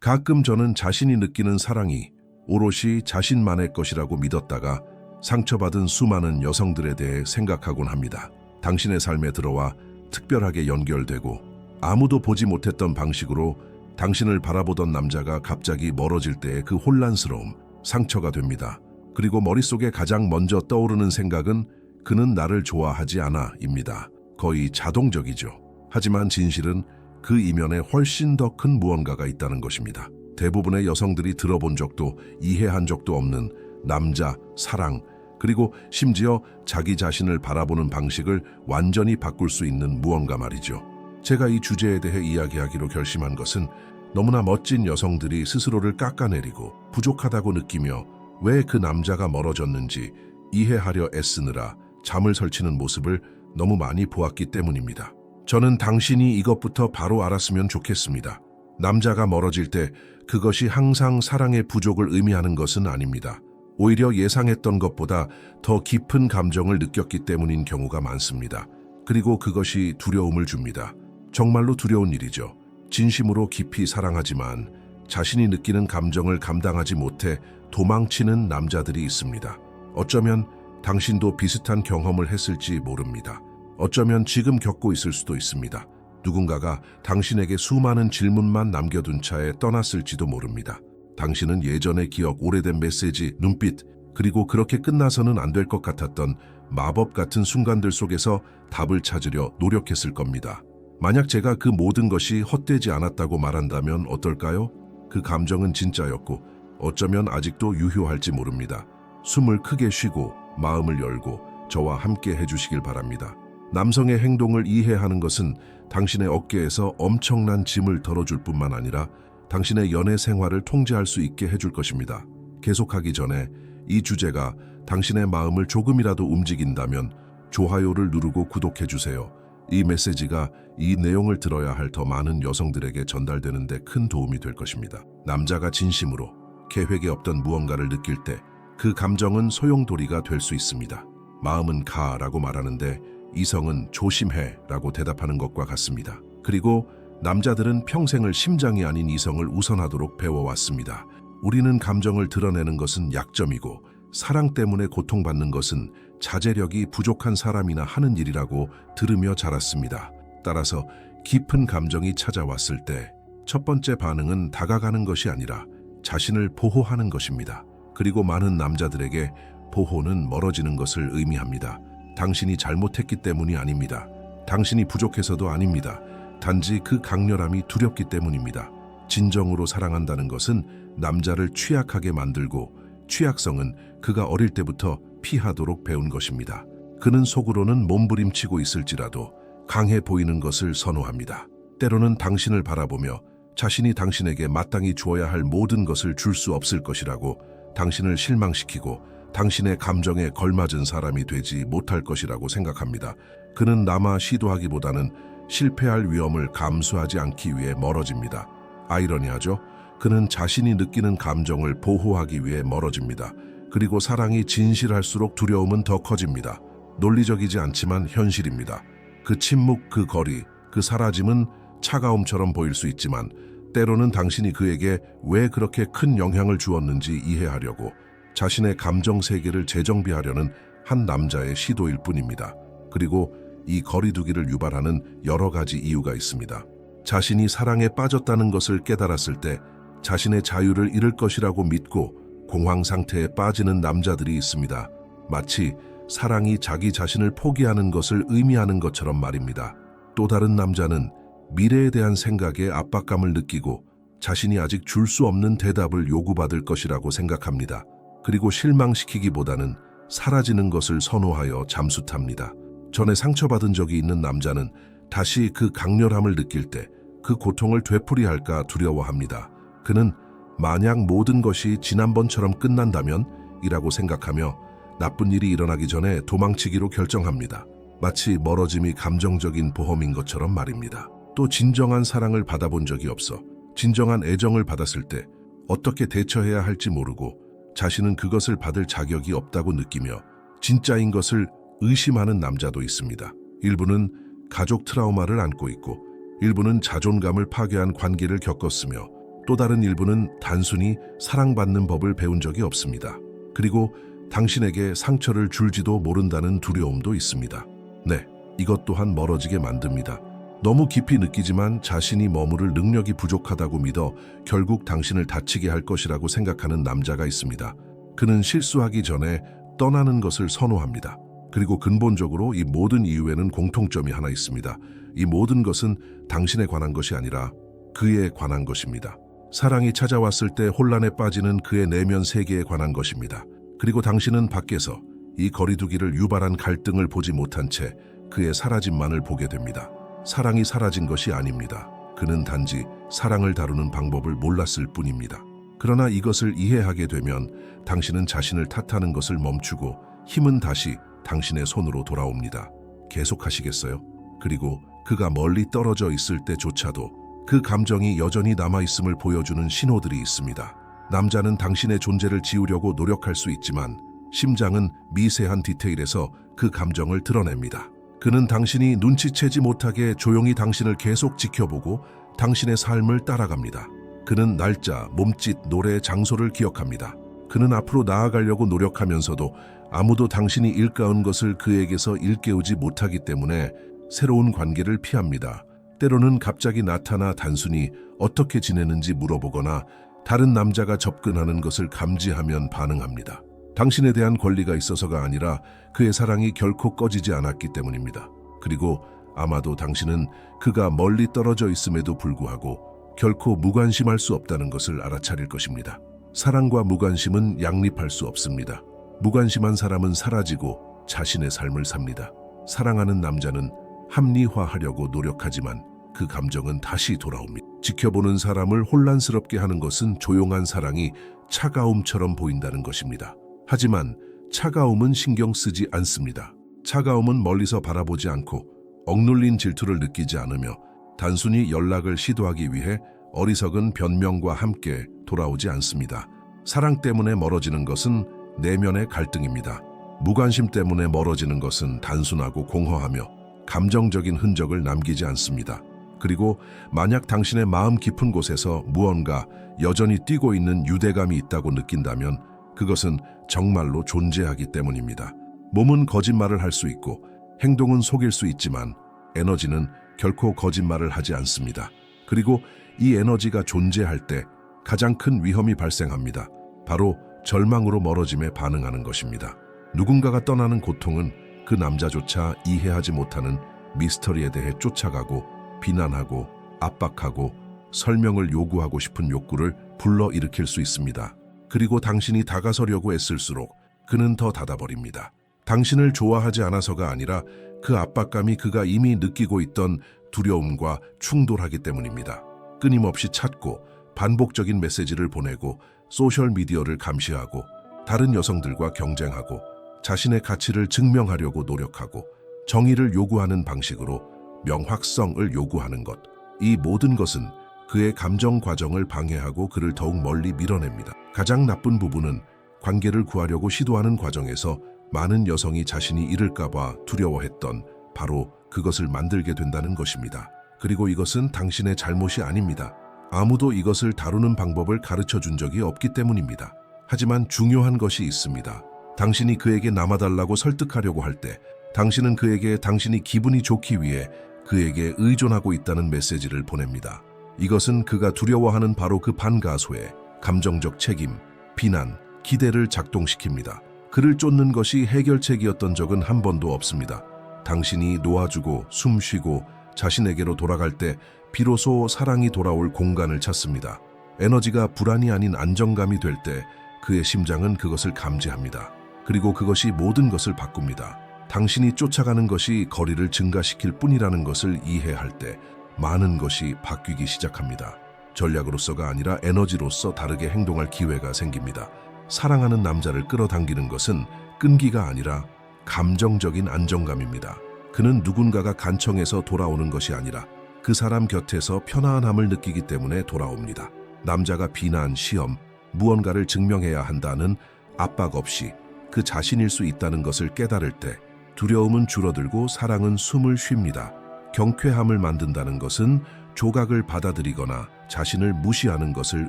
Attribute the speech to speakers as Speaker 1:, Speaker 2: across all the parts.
Speaker 1: 가끔 저는 자신이 느끼는 사랑이 오롯이 자신만의 것이라고 믿었다가 상처받은 수많은 여성들에 대해 생각하곤 합니다. 당신의 삶에 들어와 특별하게 연결되고 아무도 보지 못했던 방식으로 당신을 바라보던 남자가 갑자기 멀어질 때의 그 혼란스러움, 상처가 됩니다. 그리고 머릿속에 가장 먼저 떠오르는 생각은 그는 나를 좋아하지 않아 입니다. 거의 자동적이죠. 하지만 진실은 그 이면에 훨씬 더 큰 무언가가 있다는 것입니다. 대부분의 여성들이 들어본 적도 이해한 적도 없는 남자, 사랑, 그리고 심지어 자기 자신을 바라보는 방식을 완전히 바꿀 수 있는 무언가 말이죠. 제가 이 주제에 대해 이야기하기로 결심한 것은 너무나 멋진 여성들이 스스로를 깎아내리고 부족하다고 느끼며 왜 그 남자가 멀어졌는지 이해하려 애쓰느라 잠을 설치는 모습을 너무 많이 보았기 때문입니다. 저는 당신이 이것부터 바로 알았으면 좋겠습니다. 남자가 멀어질 때 그것이 항상 사랑의 부족을 의미하는 것은 아닙니다. 오히려 예상했던 것보다 더 깊은 감정을 느꼈기 때문인 경우가 많습니다. 그리고 그것이 두려움을 줍니다. 정말로 두려운 일이죠. 진심으로 깊이 사랑하지만 자신이 느끼는 감정을 감당하지 못해 도망치는 남자들이 있습니다. 어쩌면 당신도 비슷한 경험을 했을지 모릅니다. 어쩌면 지금 겪고 있을 수도 있습니다. 누군가가 당신에게 수많은 질문만 남겨둔 차에 떠났을지도 모릅니다. 당신은 예전의 기억, 오래된 메시지, 눈빛, 그리고 그렇게 끝나서는 안 될 것 같았던 마법 같은 순간들 속에서 답을 찾으려 노력했을 겁니다. 만약 제가 그 모든 것이 헛되지 않았다고 말한다면 어떨까요? 그 감정은 진짜였고 어쩌면 아직도 유효할지 모릅니다. 숨을 크게 쉬고 마음을 열고 저와 함께 해주시길 바랍니다. 남성의 행동을 이해하는 것은 당신의 어깨에서 엄청난 짐을 덜어줄 뿐만 아니라 당신의 연애 생활을 통제할 수 있게 해줄 것입니다. 계속하기 전에 이 주제가 당신의 마음을 조금이라도 움직인다면 좋아요를 누르고 구독해주세요. 이 메시지가 이 내용을 들어야 할 더 많은 여성들에게 전달되는 데 큰 도움이 될 것입니다. 남자가 진심으로 계획에 없던 무언가를 느낄 때 그 감정은 소용돌이가 될 수 있습니다. 마음은 가라고 말하는데 이성은 조심해 라고 대답하는 것과 같습니다. 그리고 남자들은 평생을 심장이 아닌 이성을 우선하도록 배워왔습니다. 우리는 감정을 드러내는 것은 약점이고 사랑 때문에 고통받는 것은 자제력이 부족한 사람이나 하는 일이라고 들으며 자랐습니다. 따라서 깊은 감정이 찾아왔을 때 첫 번째 반응은 다가가는 것이 아니라 자신을 보호하는 것입니다. 그리고 많은 남자들에게 보호는 멀어지는 것을 의미합니다. 당신이 잘못했기 때문이 아닙니다. 당신이 부족해서도 아닙니다. 단지 그 강렬함이 두렵기 때문입니다. 진정으로 사랑한다는 것은 남자를 취약하게 만들고 취약성은 그가 어릴 때부터 피하도록 배운 것입니다. 그는 속으로는 몸부림치고 있을지라도 강해 보이는 것을 선호합니다. 때로는 당신을 바라보며 자신이 당신에게 마땅히 주어야 할 모든 것을 줄 수 없을 것이라고 당신을 실망시키고 당신의 감정에 걸맞은 사람이 되지 못할 것이라고 생각합니다. 그는 남아 시도하기보다는 실패할 위험을 감수하지 않기 위해 멀어집니다. 아이러니하죠? 그는 자신이 느끼는 감정을 보호하기 위해 멀어집니다. 그리고 사랑이 진실할수록 두려움은 더 커집니다. 논리적이지 않지만 현실입니다. 그 침묵, 그 거리, 그 사라짐은 차가움처럼 보일 수 있지만 때로는 당신이 그에게 왜 그렇게 큰 영향을 주었는지 이해하려고 자신의 감정 세계를 재정비하려는 한 남자의 시도일 뿐입니다. 그리고 이 거리두기를 유발하는 여러 가지 이유가 있습니다. 자신이 사랑에 빠졌다는 것을 깨달았을 때 자신의 자유를 잃을 것이라고 믿고 공황 상태에 빠지는 남자들이 있습니다. 마치 사랑이 자기 자신을 포기하는 것을 의미하는 것처럼 말입니다. 또 다른 남자는 미래에 대한 생각에 압박감을 느끼고 자신이 아직 줄 수 없는 대답을 요구받을 것이라고 생각합니다. 그리고 실망시키기보다는 사라지는 것을 선호하여 잠수탑니다. 전에 상처받은 적이 있는 남자는 다시 그 강렬함을 느낄 때 그 고통을 되풀이할까 두려워합니다. 그는 만약 모든 것이 지난번처럼 끝난다면 이라고 생각하며 나쁜 일이 일어나기 전에 도망치기로 결정합니다. 마치 멀어짐이 감정적인 보험인 것처럼 말입니다. 또 진정한 사랑을 받아본 적이 없어 진정한 애정을 받았을 때 어떻게 대처해야 할지 모르고 자신은 그것을 받을 자격이 없다고 느끼며 진짜인 것을 의심하는 남자도 있습니다. 일부는 가족 트라우마를 안고 있고 일부는 자존감을 파괴한 관계를 겪었으며 또 다른 일부는 단순히 사랑받는 법을 배운 적이 없습니다. 그리고 당신에게 상처를 줄지도 모른다는 두려움도 있습니다. 네, 이것 또한 멀어지게 만듭니다. 너무 깊이 느끼지만 자신이 머무를 능력이 부족하다고 믿어 결국 당신을 다치게 할 것이라고 생각하는 남자가 있습니다. 그는 실수하기 전에 떠나는 것을 선호합니다. 그리고 근본적으로 이 모든 이유에는 공통점이 하나 있습니다. 이 모든 것은 당신에 관한 것이 아니라 그에 관한 것입니다. 사랑이 찾아왔을 때 혼란에 빠지는 그의 내면 세계에 관한 것입니다. 그리고 당신은 밖에서 이 거리두기를 유발한 갈등을 보지 못한 채 그의 사라짐만을 보게 됩니다. 사랑이 사라진 것이 아닙니다. 그는 단지 사랑을 다루는 방법을 몰랐을 뿐입니다. 그러나 이것을 이해하게 되면 당신은 자신을 탓하는 것을 멈추고 힘은 다시 당신의 손으로 돌아옵니다. 계속하시겠어요? 그리고 그가 멀리 떨어져 있을 때조차도 그 감정이 여전히 남아있음을 보여주는 신호들이 있습니다. 남자는 당신의 존재를 지우려고 노력할 수 있지만 심장은 미세한 디테일에서 그 감정을 드러냅니다. 그는 당신이 눈치채지 못하게 조용히 당신을 계속 지켜보고 당신의 삶을 따라갑니다. 그는 날짜, 몸짓, 노래, 장소를 기억합니다. 그는 앞으로 나아가려고 노력하면서도 아무도 당신이 일가은 것을 그에게서 일깨우지 못하기 때문에 새로운 관계를 피합니다. 때로는 갑자기 나타나 단순히 어떻게 지내는지 물어보거나 다른 남자가 접근하는 것을 감지하면 반응합니다. 당신에 대한 권리가 있어서가 아니라 그의 사랑이 결코 꺼지지 않았기 때문입니다. 그리고 아마도 당신은 그가 멀리 떨어져 있음에도 불구하고 결코 무관심할 수 없다는 것을 알아차릴 것입니다. 사랑과 무관심은 양립할 수 없습니다. 무관심한 사람은 사라지고 자신의 삶을 삽니다. 사랑하는 남자는 합리화하려고 노력하지만 그 감정은 다시 돌아옵니다. 지켜보는 사람을 혼란스럽게 하는 것은 조용한 사랑이 차가움처럼 보인다는 것입니다. 하지만 차가움은 신경 쓰지 않습니다. 차가움은 멀리서 바라보지 않고 억눌린 질투를 느끼지 않으며 단순히 연락을 시도하기 위해 어리석은 변명과 함께 돌아오지 않습니다. 사랑 때문에 멀어지는 것은 내면의 갈등입니다. 무관심 때문에 멀어지는 것은 단순하고 공허하며 감정적인 흔적을 남기지 않습니다. 그리고 만약 당신의 마음 깊은 곳에서 무언가 여전히 뛰고 있는 유대감이 있다고 느낀다면 그것은 정말로 존재하기 때문입니다. 몸은 거짓말을 할 수 있고 행동은 속일 수 있지만 에너지는 결코 거짓말을 하지 않습니다. 그리고 이 에너지가 존재할 때 가장 큰 위험이 발생합니다. 바로 절망으로 멀어짐에 반응하는 것입니다. 누군가가 떠나는 고통은 그 남자조차 이해하지 못하는 미스터리에 대해 쫓아가고 비난하고 압박하고 설명을 요구하고 싶은 욕구를 불러일으킬 수 있습니다. 그리고 당신이 다가서려고 애쓸수록 그는 더 닫아버립니다. 당신을 좋아하지 않아서가 아니라 그 압박감이 그가 이미 느끼고 있던 두려움과 충돌하기 때문입니다. 끊임없이 찾고 반복적인 메시지를 보내고 소셜미디어를 감시하고 다른 여성들과 경쟁하고 자신의 가치를 증명하려고 노력하고 정의를 요구하는 방식으로 명확성을 요구하는 것. 이 모든 것은 그의 감정 과정을 방해하고 그를 더욱 멀리 밀어냅니다. 가장 나쁜 부분은 관계를 구하려고 시도하는 과정에서 많은 여성이 자신이 잃을까봐 두려워했던 바로 그것을 만들게 된다는 것입니다. 그리고 이것은 당신의 잘못이 아닙니다. 아무도 이것을 다루는 방법을 가르쳐 준 적이 없기 때문입니다. 하지만 중요한 것이 있습니다. 당신이 그에게 남아달라고 설득하려고 할 때 당신은 그에게 당신이 기분이 좋기 위해 그에게 의존하고 있다는 메시지를 보냅니다. 이것은 그가 두려워하는 바로 그 반가소에 감정적 책임, 비난, 기대를 작동시킵니다. 그를 쫓는 것이 해결책이었던 적은 한 번도 없습니다. 당신이 놓아주고 숨 쉬고 자신에게로 돌아갈 때 비로소 사랑이 돌아올 공간을 찾습니다. 에너지가 불안이 아닌 안정감이 될 때 그의 심장은 그것을 감지합니다. 그리고 그것이 모든 것을 바꿉니다. 당신이 쫓아가는 것이 거리를 증가시킬 뿐이라는 것을 이해할 때 많은 것이 바뀌기 시작합니다. 전략으로서가 아니라 에너지로서 다르게 행동할 기회가 생깁니다. 사랑하는 남자를 끌어당기는 것은 끈기가 아니라 감정적인 안정감입니다. 그는 누군가가 간청해서 돌아오는 것이 아니라 그 사람 곁에서 편안함을 느끼기 때문에 돌아옵니다. 남자가 비난, 시험, 무언가를 증명해야 한다는 압박 없이 그 자신일 수 있다는 것을 깨달을 때 두려움은 줄어들고 사랑은 숨을 쉽니다. 경쾌함을 만든다는 것은 조각을 받아들이거나 자신을 무시하는 것을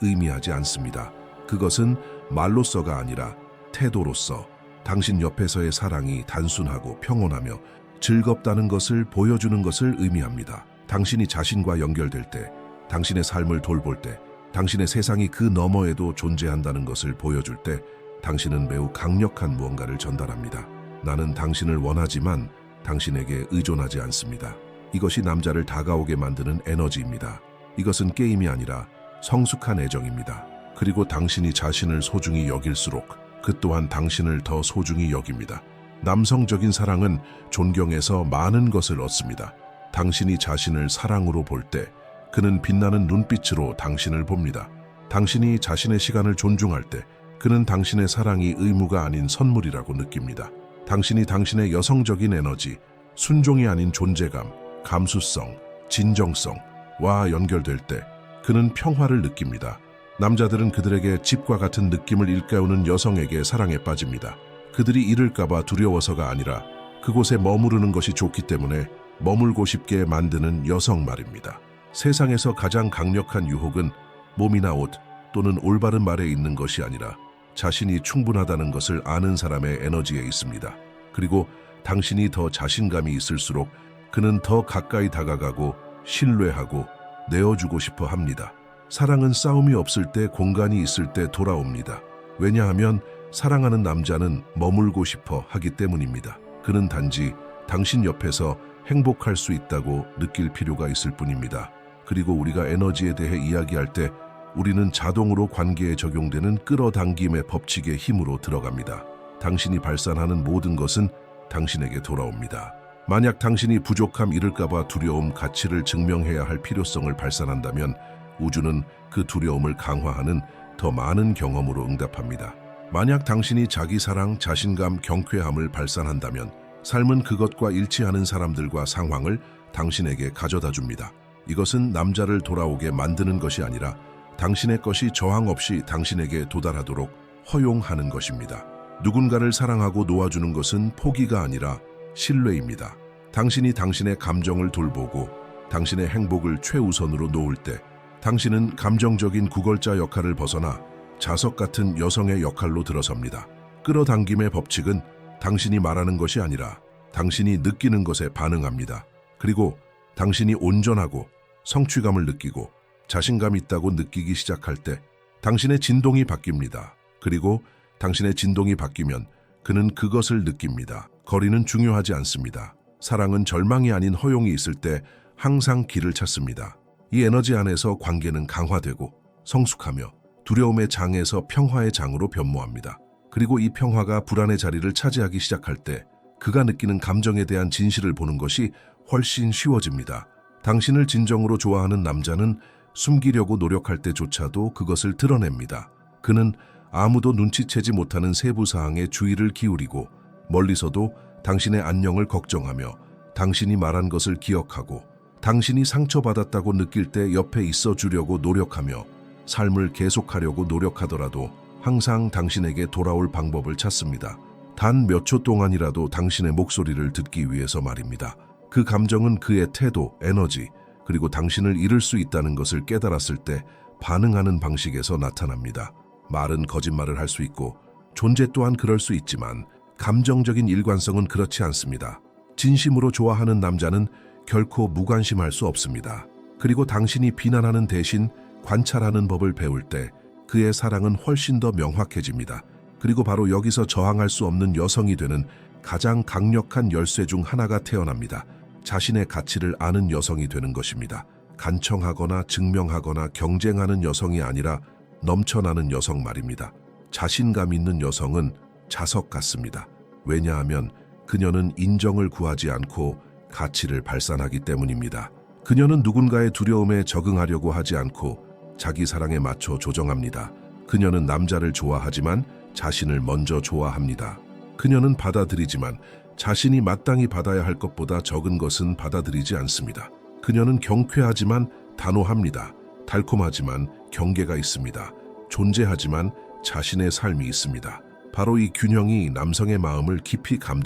Speaker 1: 의미하지 않습니다. 그것은 말로서가 아니라 태도로서 당신 옆에서의 사랑이 단순하고 평온하며 즐겁다는 것을 보여주는 것을 의미합니다. 당신이 자신과 연결될 때, 당신의 삶을 돌볼 때, 당신의 세상이 그 너머에도 존재한다는 것을 보여줄 때, 당신은 매우 강력한 무언가를 전달합니다. 나는 당신을 원하지만 당신에게 의존하지 않습니다. 이것이 남자를 다가오게 만드는 에너지입니다. 이것은 게임이 아니라 성숙한 애정입니다. 그리고 당신이 자신을 소중히 여길수록 그 또한 당신을 더 소중히 여깁니다. 남성적인 사랑은 존경에서 많은 것을 얻습니다. 당신이 자신을 사랑으로 볼 때 그는 빛나는 눈빛으로 당신을 봅니다. 당신이 자신의 시간을 존중할 때 그는 당신의 사랑이 의무가 아닌 선물이라고 느낍니다. 당신이 당신의 여성적인 에너지, 순종이 아닌 존재감, 감수성, 진정성과 연결될 때 그는 평화를 느낍니다. 남자들은 그들에게 집과 같은 느낌을 일깨우는 여성에게 사랑에 빠집니다. 그들이 잃을까봐 두려워서가 아니라 그곳에 머무르는 것이 좋기 때문에 머물고 싶게 만드는 여성 말입니다. 세상에서 가장 강력한 유혹은 몸이나 옷 또는 올바른 말에 있는 것이 아니라 자신이 충분하다는 것을 아는 사람의 에너지에 있습니다. 그리고 당신이 더 자신감이 있을수록 그는 더 가까이 다가가고 신뢰하고 내어주고 싶어 합니다. 사랑은 싸움이 없을 때 공간이 있을 때 돌아옵니다. 왜냐하면 사랑하는 남자는 머물고 싶어 하기 때문입니다. 그는 단지 당신 옆에서 행복할 수 있다고 느낄 필요가 있을 뿐입니다. 그리고 우리가 에너지에 대해 이야기할 때 우리는 자동으로 관계에 적용되는 끌어당김의 법칙의 힘으로 들어갑니다. 당신이 발산하는 모든 것은 당신에게 돌아옵니다. 만약 당신이 부족함 잃을까봐 두려움 가치를 증명해야 할 필요성을 발산한다면 우주는 그 두려움을 강화하는 더 많은 경험으로 응답합니다. 만약 당신이 자기 사랑, 자신감, 경쾌함을 발산한다면 삶은 그것과 일치하는 사람들과 상황을 당신에게 가져다 줍니다. 이것은 남자를 돌아오게 만드는 것이 아니라 당신의 것이 저항 없이 당신에게 도달하도록 허용하는 것입니다. 누군가를 사랑하고 놓아주는 것은 포기가 아니라 신뢰입니다. 당신이 당신의 감정을 돌보고 당신의 행복을 최우선으로 놓을 때 당신은 감정적인 구걸자 역할을 벗어나 자석 같은 여성의 역할로 들어섭니다. 끌어당김의 법칙은 당신이 말하는 것이 아니라 당신이 느끼는 것에 반응합니다. 그리고 당신이 온전하고 성취감을 느끼고 자신감 있다고 느끼기 시작할 때 당신의 진동이 바뀝니다. 그리고 당신의 진동이 바뀌면 그는 그것을 느낍니다. 거리는 중요하지 않습니다. 사랑은 절망이 아닌 허용이 있을 때 항상 길을 찾습니다. 이 에너지 안에서 관계는 강화되고 성숙하며 두려움의 장에서 평화의 장으로 변모합니다. 그리고 이 평화가 불안의 자리를 차지하기 시작할 때 그가 느끼는 감정에 대한 진실을 보는 것이 훨씬 쉬워집니다. 당신을 진정으로 좋아하는 남자는 숨기려고 노력할 때조차도 그것을 드러냅니다. 그는 아무도 눈치채지 못하는 세부 사항에 주의를 기울이고 멀리서도 당신의 안녕을 걱정하며 당신이 말한 것을 기억하고 당신이 상처받았다고 느낄 때 옆에 있어 주려고 노력하며 삶을 계속하려고 노력하더라도 항상 당신에게 돌아올 방법을 찾습니다. 단 몇 초 동안이라도 당신의 목소리를 듣기 위해서 말입니다. 그 감정은 그의 태도, 에너지, 그리고 당신을 잃을 수 있다는 것을 깨달았을 때 반응하는 방식에서 나타납니다. 말은 거짓말을 할 수 있고 존재 또한 그럴 수 있지만 감정적인 일관성은 그렇지 않습니다. 진심으로 좋아하는 남자는 결코 무관심할 수 없습니다. 그리고 당신이 비난하는 대신 관찰하는 법을 배울 때 그의 사랑은 훨씬 더 명확해집니다. 그리고 바로 여기서 저항할 수 없는 여성이 되는 가장 강력한 열쇠 중 하나가 태어납니다. 자신의 가치를 아는 여성이 되는 것입니다. 간청하거나 증명하거나 경쟁하는 여성이 아니라 넘쳐나는 여성 말입니다. 자신감 있는 여성은 자석 같습니다. 왜냐하면 그녀는 인정을 구하지 않고 가치를 발산하기 때문입니다. 그녀는 누군가의 두려움에 적응하려고 하지 않고 자기 사랑에 맞춰 조정합니다. 그녀는 남자를 좋아하지만 자신을 먼저 좋아합니다. 그녀는 받아들이지만 자신이 마땅히 받아야 할 것보다 적은 것은 받아들이지 않습니다. 그녀는 경쾌하지만 단호합니다. 달콤하지만 경계가 있습니다. 존재하지만 자신의 삶이 있습니다. 바로 이 균형이 남성의 마음을 깊이 감동